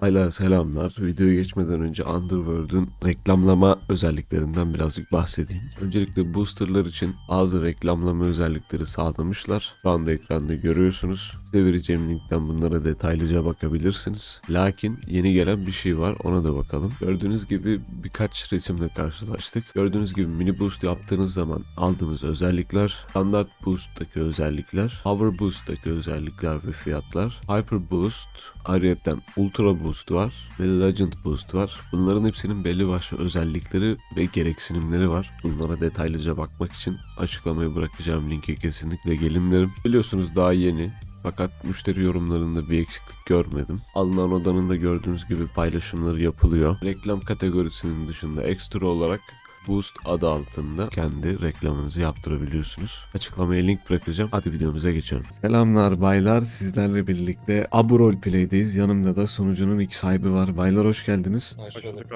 Hayla selamlar. Videoya geçmeden önce Underworld'ün reklamlama özelliklerinden birazcık bahsedeyim. Öncelikle boosterlar için bazı reklamlama özellikleri sağlamışlar. Şu anda ekranda görüyorsunuz. Size vereceğim linkten bunlara detaylıca bakabilirsiniz. Lakin yeni gelen bir şey var ona da bakalım. Gördüğünüz gibi birkaç resimle karşılaştık. Gördüğünüz gibi mini boost yaptığınız zaman aldığımız özellikler, standart boost'taki özellikler, power boost'taki özellikler ve fiyatlar, hyper boost, ayrıca ultra boost var ve legend boost var. Bunların hepsinin belli başlı özellikleri ve gereksinimleri var. Bunlara detaylıca bakmak için açıklamaya bırakacağım linke kesinlikle gelin derim. Biliyorsunuz daha yeni fakat müşteri yorumlarında bir eksiklik görmedim. Alınan odanın da gördüğünüz gibi paylaşımları yapılıyor. Reklam kategorisinin dışında ekstra olarak Boost adı altında kendi reklamınızı yaptırabiliyorsunuz. Açıklamaya link bırakacağım. Hadi videomuza geçelim. Selamlar baylar. Sizlerle birlikte Abu Roleplay'deyiz. Yanımda da sunucunun ilk sahibi var. Baylar hoş geldiniz. Hoş bulduk.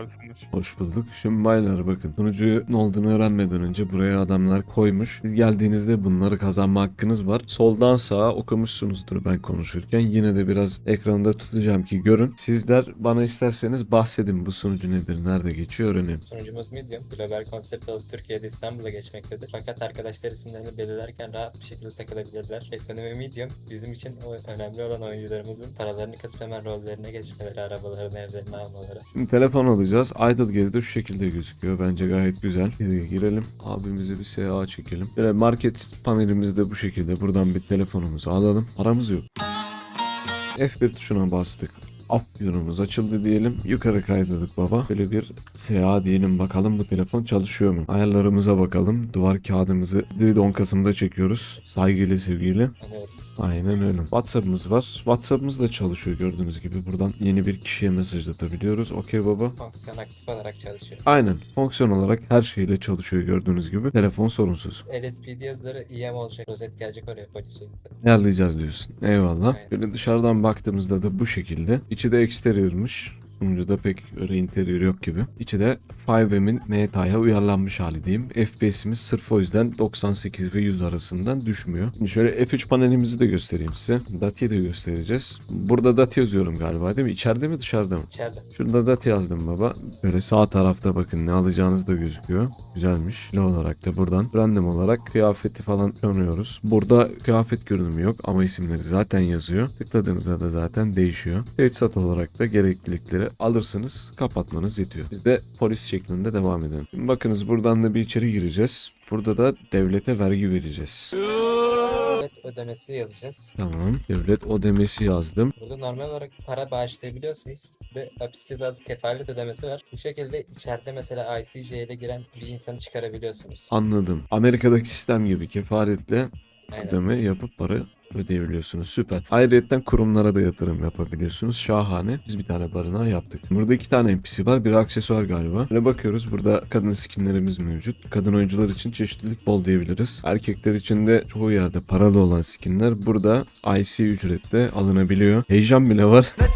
Hoş bulduk. Şimdi baylar bakın. Sunucuyu ne olduğunu öğrenmeden önce buraya adamlar koymuş. Siz geldiğinizde bunları kazanma hakkınız var. Soldan sağa okumuşsunuzdur ben konuşurken. Yine de biraz ekranda tutacağım ki görün. Sizler bana isterseniz bahsedin bu sunucu nedir, nerede geçiyor öğrenelim. Sunucumuz Medium. Global konsept alıp Türkiye'de İstanbul'a geçmektedir. Fakat arkadaşlar isimlerini belirlerken rahat bir şekilde takılabilirler. Ekonomi Medium bizim için önemli olan oyuncularımızın paralarını kasıp hemen rollerine geçmeleri, arabalarını, evlerini almaları. Şimdi telefon alacağız. Idle gezde şu şekilde gözüküyor. Bence gayet güzel. Girelim. Abimize bir SA çekelim. Böyle market panelimizde bu şekilde. Buradan bir telefonumuzu alalım. Paramız yok. F1 tuşuna bastık. Afyonumuz açıldı diyelim. Yukarı kaydırdık baba. Böyle bir SA diyelim bakalım bu telefon çalışıyor mu? Ayarlarımıza bakalım. Duvar kağıdımızı videoyu da 10 Kasım'da çekiyoruz. Saygıyla sevgiyle. Anıyoruz. Aynen öyle. WhatsApp'ımız var. WhatsApp'ımız da çalışıyor gördüğünüz gibi. Buradan yeni bir kişiye mesaj atabiliyoruz. Okey baba. Fonksiyon aktif olarak çalışıyor. Aynen. Fonksiyon olarak her şeyle çalışıyor gördüğünüz gibi. Telefon sorunsuz. LSPD yazıları EM olacak. Rozet gelecek oraya polis. Ayarlayacağız diyorsun. Eyvallah. Aynen. Böyle dışarıdan baktığımızda da bu şekilde. İçi de exterior'mış. Sunucuda pek öyle interior yok gibi. İçi de 5M'in meta'ya uyarlanmış hali diyeyim. FPS'imiz sırf o yüzden 98 ve 100 arasından düşmüyor. Şimdi şöyle F3 panelimizi de göstereyim size. Dati'yi de göstereceğiz. Burada Dati yazıyorum galiba değil mi? İçeride mi dışarıda mı? İçeride. Şurada Dati yazdım baba. Böyle sağ tarafta bakın ne alacağınız da gözüküyor. Güzelmiş. Ne olarak da buradan random olarak kıyafeti falan tanıyoruz. Burada kıyafet görünümü yok ama isimleri zaten yazıyor. Tıkladığınızda da zaten değişiyor. Teçhizat olarak da gereklilikleri alırsınız. Kapatmanız yetiyor. Biz de polis şeklinde devam edelim. Şimdi bakınız buradan da bir içeri gireceğiz. Burada da devlete vergi vereceğiz. Evet ödemesi yazacağız. Tamam. Devlet ödemesi yazdım. Burada normal olarak para bağışlayabiliyorsunuz. Ve hapis cezası kefalet ödemesi var. Bu şekilde içeride mesela ICC ile giren bir insanı çıkarabiliyorsunuz. Anladım. Amerika'daki sistem gibi kefaretle Aynen. ödeme yapıp para ödeyebiliyorsunuz. Süper. Ayrıca kurumlara da yatırım yapabiliyorsunuz. Şahane. Biz bir tane barınağı yaptık. Burada iki tane NPC var. Biri aksesuar galiba. Böyle bakıyoruz. Burada kadın skinlerimiz mevcut. Kadın oyuncular için çeşitlilik bol diyebiliriz. Erkekler için de çoğu yerde paralı olan skinler burada IC ücrette alınabiliyor. Heyecan bile var.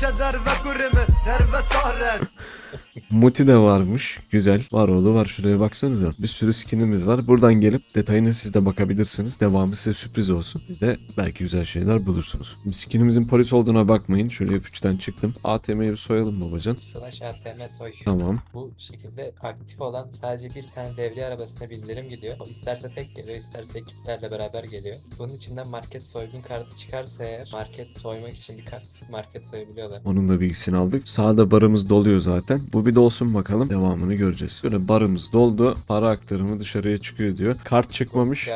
Muti de varmış. Güzel. Var oğlu var. Şuraya baksanıza. Bir sürü skinimiz var. Buradan gelip detayına siz de bakabilirsiniz. Devamı size sürpriz olsun. Siz de belki güzel şeyler bulursunuz. Şimdi skinimizin polis olduğuna bakmayın. Şöyle F3'ten çıktım. ATM'yi bir soyalım babacan. Slash ATM soy. Tamam. Bu şekilde aktif olan sadece bir tane devriye arabasına bildirim gidiyor. O isterse tek geliyor, isterse ekiplerle beraber geliyor. Bunun içinden market soygun kartı çıkarsa eğer market soymak için bir kart market soyabiliyorlar. Onun da bilgisini aldık. Sağda barımız doluyor zaten. Bu bir dolsun bakalım. Devamını göreceğiz. Böyle barımız doldu. Para aktarımı dışarıya çıkıyor diyor. Kart çıkmamış.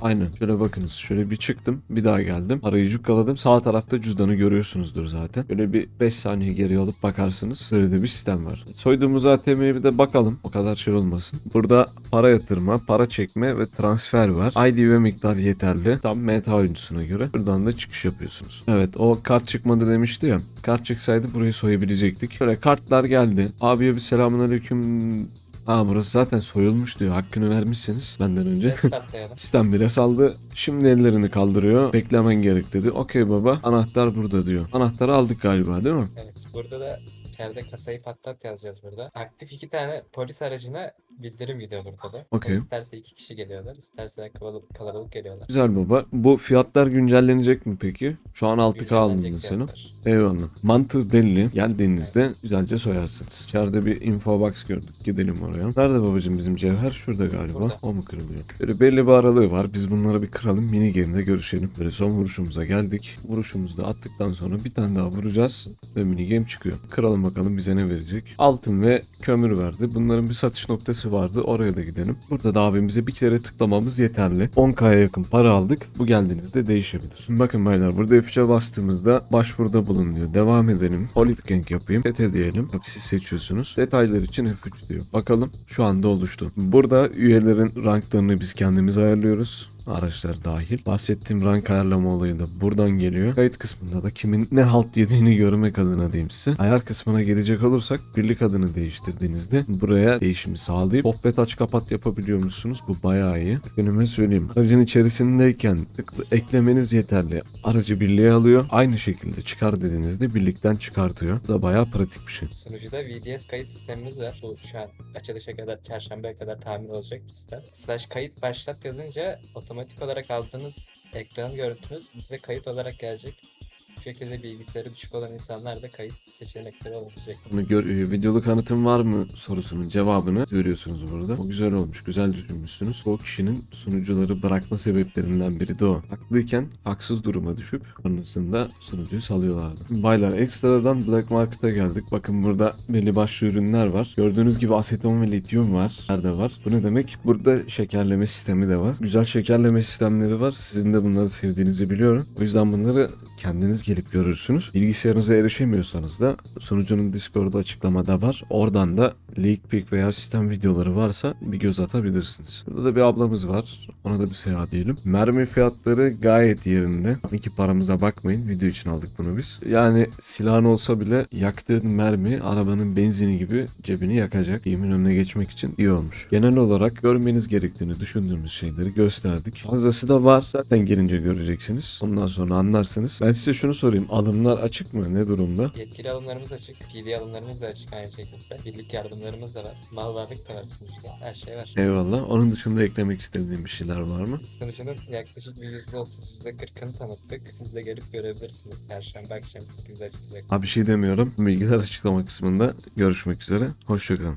Aynen. Şöyle bakınız. Şöyle bir çıktım. Bir daha geldim. Parayı cukkaladım. Sağ tarafta cüzdanı görüyorsunuzdur zaten. Böyle bir 5 saniye geri alıp bakarsınız. Böyle de bir sistem var. Soyduğumuz ATM'ye bir de bakalım. O kadar şey olmasın. Burada para yatırma, para çekme ve transfer var. ID ve miktar yeterli. Tam meta oyuncusuna göre. Buradan da çıkış yapıyorsunuz. Evet o kart çıkmadı demişti ya. Kart çıksaydı burayı soyabilecektik. Böyle kartlar geldi. Abiye bir selamun aleyküm. Aa burası zaten soyulmuş diyor. Hakkını vermişsiniz benden önce. Sistem bile saldı. Şimdi ellerini kaldırıyor. Beklemen gerek dedi. Okey baba. Anahtar burada diyor. Anahtarı aldık galiba değil mi? Evet burada da içeride kasayı patlat yazacağız burada. Aktif iki tane polis aracına bildirim gidiyor burada da. Okey. İsterse iki kişi geliyorlar, isterse kalabalık, kalabalık geliyorlar. Güzel baba. Bu fiyatlar güncellenecek mi peki? Şu an 6K aldım Güncellenecek mesela. fiyatlar. Eyvallah. Mantığı belli. Geldiğinizde güzelce soyarsınız. İçeride bir info box gördük. Gidelim oraya. Nerede babacığım bizim cevher? Şurada galiba. Burada. O mu kırılıyor? Böyle belli bir aralığı var. Biz bunları bir kıralım. Mini game'de görüşelim. Böyle son vuruşumuza geldik. Vuruşumuzu da attıktan sonra bir tane daha vuracağız. Ve mini game çıkıyor. Kıralım bakalım bize ne verecek. Altın ve kömür verdi. Bunların bir satış noktası vardı. Oraya da gidelim. Burada da abimize bir kere tıklamamız yeterli. 10k'ya yakın para aldık. Bu geldiğinizde değişebilir. Bakın baylar burada F3'e bastığımızda başvuruda bulun diyor. Devam edelim. Politigang yapayım. PT diyelim. Bak siz seçiyorsunuz. Detaylar için F3 diyor. Bakalım şu anda oluştu. Burada üyelerin ranklarını biz kendimiz ayarlıyoruz araçlar dahil. Bahsettiğim rank ayarlama olayı da buradan geliyor. Kayıt kısmında da kimin ne halt yediğini görmek adına diyeyim size. Ayar kısmına gelecek olursak birlik adını değiştirdiğinizde buraya değişimi sağlayıp sohbet aç kapat yapabiliyor musunuz? Bu bayağı iyi. Önüme söyleyeyim. Aracın içerisindeyken tıklı eklemeniz yeterli. Aracı birliğe alıyor. Aynı şekilde çıkar dediğinizde birlikten çıkartıyor. Bu da bayağı pratik bir şey. Sunucuda VDS kayıt sistemimiz var. Bu şu an açılışa kadar, çarşambaya kadar tahmin olacak bir sistem. Slash kayıt başlat yazınca otomatik olarak aldığınız ekran görüntünüz bize kayıt olarak gelecek. Bu şekilde bilgisayarı düşük olan insanlar da kayıt seçenekleri olabilecek. Bunu gör, e, videolu kanıtın var mı sorusunun cevabını veriyorsunuz burada. O güzel olmuş, güzel düşünmüşsünüz. O kişinin sunucuları bırakma sebeplerinden biri de o. Haklıyken haksız duruma düşüp sonrasında sunucuyu salıyorlardı. Baylar ekstradan Black Market'a geldik. Bakın burada belli başlı ürünler var. Gördüğünüz gibi aseton ve lityum var. Nerede var? Bu ne demek? Burada şekerleme sistemi de var. Güzel şekerleme sistemleri var. Sizin de bunları sevdiğinizi biliyorum. O yüzden bunları kendiniz gelip görürsünüz. Bilgisayarınıza erişemiyorsanız da sunucunun Discord'da açıklamada var. Oradan da leak pick veya sistem videoları varsa bir göz atabilirsiniz. Burada da bir ablamız var. Ona da bir seyahat diyelim. Mermi fiyatları gayet yerinde. İki paramıza bakmayın. Video için aldık bunu biz. Yani silahın olsa bile yaktığın mermi arabanın benzini gibi cebini yakacak. Yemin önüne geçmek için iyi olmuş. Genel olarak görmeniz gerektiğini düşündüğümüz şeyleri gösterdik. Fazlası da var. Zaten gelince göreceksiniz. Ondan sonra anlarsınız. Ben size şunu sorayım. Alımlar açık mı? Ne durumda? Yetkili alımlarımız açık, PD alımlarımız da açık aynı şekilde. Birlik yardımlarımız da var. Mal varlık da var sunucuda. Her şey var. Eyvallah. Onun dışında eklemek istediğim bir şeyler var mı? Sunucunun yaklaşık bir %30, %40'ını tanıttık. Siz de gelip görebilirsiniz. Perşembe akşam 8'de açılacak. Ha bir şey demiyorum. Bilgiler açıklama kısmında görüşmek üzere. Hoşçakalın.